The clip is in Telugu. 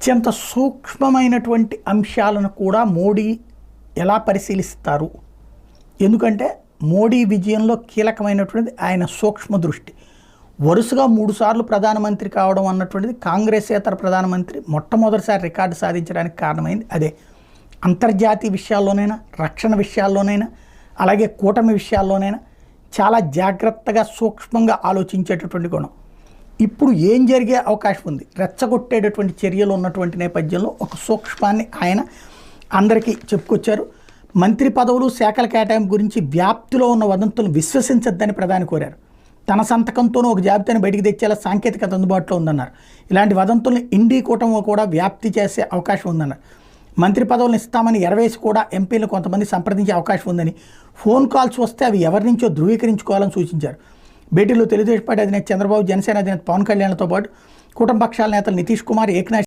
అత్యంత సూక్ష్మమైనటువంటి అంశాలను కూడా మోడీ ఎలా పరిశీలిస్తారు? ఎందుకంటే మోడీ విజయంలో కీలకమైనటువంటిది ఆయన సూక్ష్మ దృష్టి. వరుసగా మూడుసార్లు ప్రధానమంత్రి కావడం అన్నటువంటిది కాంగ్రెసేతర ప్రధానమంత్రి మొట్టమొదటిసారి రికార్డు సాధించడానికి కారణమైంది అదే. అంతర్జాతీయ విషయాల్లోనైనా రక్షణ విషయాల్లోనైనా అలాగే కూటమి విషయాల్లోనైనా చాలా జాగ్రత్తగా సూక్ష్మంగా ఆలోచించేటటువంటి గుణం. ఇప్పుడు ఏం జరిగే అవకాశం ఉంది? రెచ్చగొట్టేటటువంటి చర్యలు ఉన్నటువంటి నేపథ్యంలో ఒక సూక్ష్మాన్ని ఆయన అందరికీ చెప్పుకొచ్చారు. మంత్రి పదవులు శాఖల కేటాయింపు గురించి వ్యాప్తిలో ఉన్న వదంతులను విశ్వసించద్దని ప్రధాని కోరారు. తన సంతకంతోనూ ఒక జాబితాను బయటికి తెచ్చేలా సాంకేతికత అందుబాటులో ఉందన్నారు. ఇలాంటి వదంతుల్ని ఇండీ కూటమి కూడా వ్యాప్తి చేసే అవకాశం ఉందన్నారు. మంత్రి పదవులను ఇస్తామని ఎరవేసి కూడా ఎంపీలు కొంతమంది సంప్రదించే అవకాశం ఉందని ఫోన్ కాల్స్ వస్తే అవి ఎవరి నుంచో ధృవీకరించుకోవాలని సూచించారు. భేటీలో తెలుగుదేశం పార్టీ అధినేత చంద్రబాబు జనసేన అధినేత పవన్ కళ్యాణ్తో పాటు కుటుంబ పక్షాల నేతలు నితీష్ కుమార్ ఏక్నాథ్